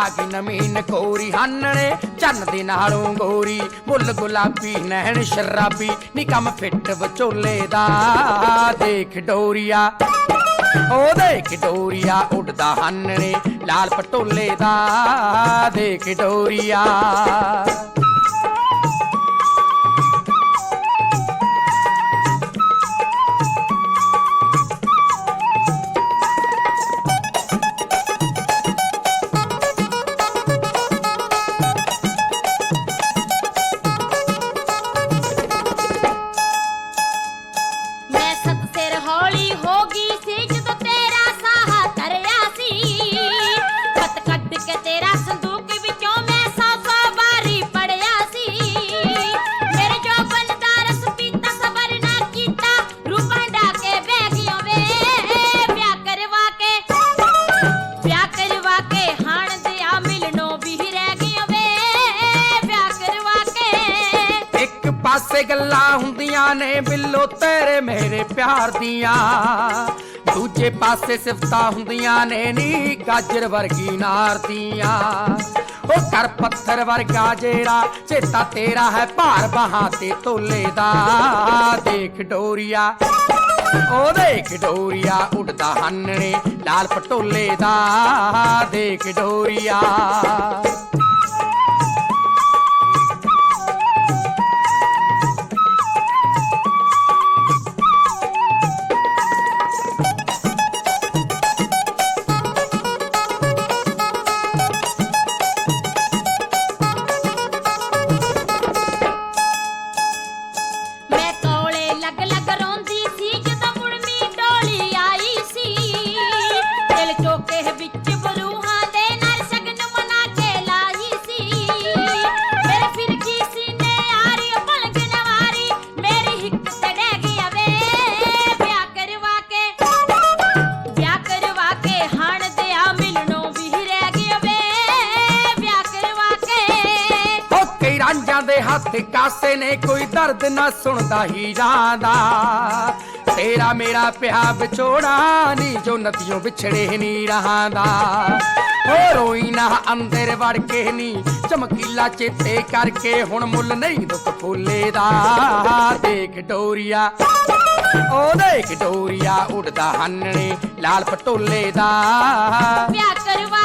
ਆ ਗਈ ਨਮੀਨ ਕੋਰੀ ਹਾਨਣੇ, ਚੰਨ ਦੇ ਨਾਲੋਂ ਗੋਰੀ ਮੁੱਲ ਗੁਲਾਬੀ, ਨੈਣ ਸ਼ਰਾਬੀ ਨਿਕਮ ਫਿੱਟ ਵਿਚੋਲੇ ਦਾ। ਦੇਖ ਡੋਰੀਆ ਉਹ ਦੇਖ ਡੋਰੀਆ, ਉੱਡਦਾ ਹਾਨਣੇ, ਲਾਲ ਪਟੋਲੇ ਦਾ। ਦੇਖ ਡੋਰੀਆ। ਪਾਸੇ ਗੱਲਾਂ ਹੁੰਦੀਆਂ ਨੇ ਬਿੱਲੋ ਤੇਰੇ ਮੇਰੇ ਪਿਆਰ ਦੀਆਂ। ਦੂਜੇ ਪਾਸੇ ਸਿਫਤਾਂ ਹੁੰਦੀਆਂ ਨੇ ਨੀ ਗਾਜਰ ਵਰਗੀ ਨਾਰ ਦੀਆਂ। ਉਹ ਕਰ ਪੱਥਰ ਵਰਗਾ ਜਿਹੜਾ ਚੇਤਾ ਤੇਰਾ ਹੈ ਭਾਰ ਬਹਾਂ ਤੇ ਤੋਲੇ ਦਾ। ਦੇਖ ਡੋਰੀਆ ਉਹ ਦੇਖ ਡੋਰੀਆ ਉੱਡਦਾ ਹੰਨਣੇ ਲਾਲ ਪਟੋਲੇ ਦਾ। ਦੇਖ ਡੋਰੀਆ। ਦੇ ਹੱਥ ਕਾਸੇ ਨੇ ਕੋਈ ਦਰਦ ਨਾ ਸੁਣਦਾ ਹੀਰਾਂ ਦਾ। ਤੇਰਾ ਮੇਰਾ ਪਿਆ ਵਿਛੋੜਾ ਨੀ, ਜੋ ਨਦੀਆਂ ਵਿਛੜੇ ਨੀ ਰਹਾਂ ਓ ਰੋਈ ਨਾ ਅੰਦਰ ਵੜ ਕੇ ਨੀ, ਚਮਕੀਲਾ ਚੇਤੇ ਕਰਕੇ ਹੁਣ ਮੁੱਲ ਨਹੀਂ ਦੁੱਖ ਫੁੱਲੇ ਦਾ। ਦੇਖ ਡੋਰੀਆ, ਓ ਦੇਖ ਡੋਰੀਆ, ਉੱਡਦਾ ਹੰਨਣੇ ਲਾਲ ਪਟੋਲੇ ਦਾ। ਵਿਆਹ ਕਰਵਾ